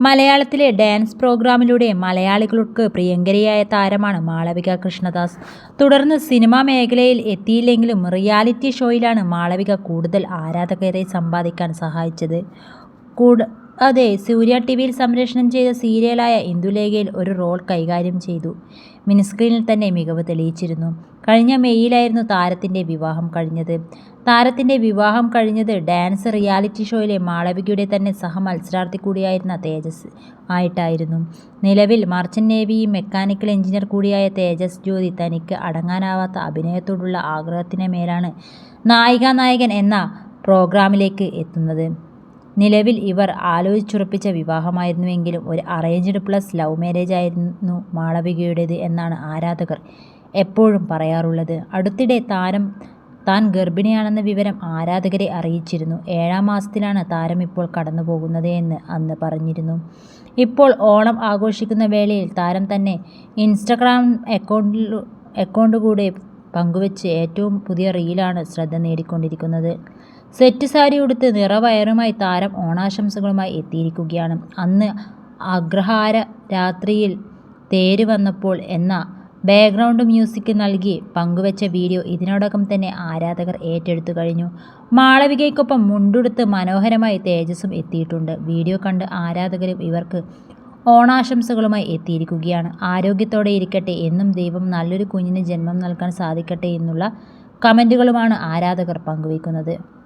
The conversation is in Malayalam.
മലയാളത്തിലെ ഡാൻസ് പ്രോഗ്രാമിലൂടെ മലയാളികൾക്ക് പ്രിയങ്കരിയായ താരമാണ് മാളവിക കൃഷ്ണദാസ്. തുടർന്ന് സിനിമാ മേഖലയിൽ എത്തിയില്ലെങ്കിലും റിയാലിറ്റി ഷോയിലാണ് മാളവിക കൂടുതൽ ആരാധകരെ സമ്പാദിക്കാൻ സഹായിച്ചത്. കൂടാതെ സൂര്യ ടി വിയിൽ സംപ്രേഷണം ചെയ്ത സീരിയലായ ഇന്ദുലേഖയിൽ ഒരു റോൾ കൈകാര്യം ചെയ്തു. മിനിസ്ക്രീനിൽ തന്നെ മികവ് തെളിയിച്ചിരുന്നു. കഴിഞ്ഞ മെയ്യിലായിരുന്നു താരത്തിന്റെ വിവാഹം കഴിഞ്ഞത്. താരത്തിന്റെ വിവാഹം കഴിഞ്ഞത് ഡാൻസ് റിയാലിറ്റി ഷോയിലെ മാളവികയുടെ തന്നെ സഹമത്സരാർത്ഥി കൂടിയായിരുന്ന തേജസ് ആയിട്ടായിരുന്നു. നിലവിൽ മർച്ചന്റ് നേവി മെക്കാനിക്കൽ എഞ്ചിനീയർ കൂടിയായ തേജസ് ജ്യോതി തനിക്ക് അടങ്ങാനാവാത്ത അഭിനയത്തോടുള്ള ആഗ്രഹത്തിന് മേലാണ് നായിക നായകൻ എന്ന പ്രോഗ്രാമിലേക്ക് എത്തുന്നത്. നിലവിൽ ഇവർ ആലോചിച്ചുറപ്പിച്ച വിവാഹമായിരുന്നുവെങ്കിലും ഒരു അറേഞ്ച്ഡ് പ്ലസ് ലവ് മാരേജ് ആയിരുന്നു മാളവികയുടേത് എന്നാണ് ആരാധകർ എപ്പോഴും പറയാറുള്ളത്. അടുത്തിടെ താരം താൻ ഗർഭിണിയാണെന്ന വിവരം ആരാധകരെ അറിയിച്ചിരുന്നു. ഏഴാം മാസത്തിലാണ് താരം ഇപ്പോൾ കടന്നു പോകുന്നത് എന്ന് അന്ന് പറഞ്ഞിരുന്നു. ഇപ്പോൾ ഓണം ആഘോഷിക്കുന്ന വേളയിൽ താരം തന്നെ ഇൻസ്റ്റഗ്രാം അക്കൗണ്ടിൽ അക്കൗണ്ട് കൂടെ പങ്കുവച്ച് ഏറ്റവും പുതിയ റീലാണ് ശ്രദ്ധ നേടിക്കൊണ്ടിരിക്കുന്നത്. സെറ്റ് സാരി ഉടുത്ത് നിറവയറുമായി താരം ഓണാശംസകളുമായി എത്തിയിരിക്കുകയാണ്. അന്ന് അഗ്രഹാര രാത്രിയിൽ തേര് വന്നപ്പോൾ എന്ന ബാക്ക്ഗ്രൗണ്ട് മ്യൂസിക് നൽകി പങ്കുവച്ച വീഡിയോ ഇതിനോടകം തന്നെ ആരാധകർ ഏറ്റെടുത്തു കഴിഞ്ഞു. മാളവികയ്ക്കൊപ്പം മുണ്ടുടുത്ത് മനോഹരമായി തേജസ്സും എത്തിയിട്ടുണ്ട്. വീഡിയോ കണ്ട് ആരാധകരും ഇവർക്ക് ഓണാശംസകളുമായി എത്തിയിരിക്കുകയാണ്. ആരോഗ്യത്തോടെ ഇരിക്കട്ടെ എന്നും ദൈവം നല്ലൊരു കുഞ്ഞിന് ജന്മം നൽകാൻ സാധിക്കട്ടെ എന്നുള്ള കമന്റുകളുമാണ് ആരാധകർ പങ്കുവയ്ക്കുന്നത്.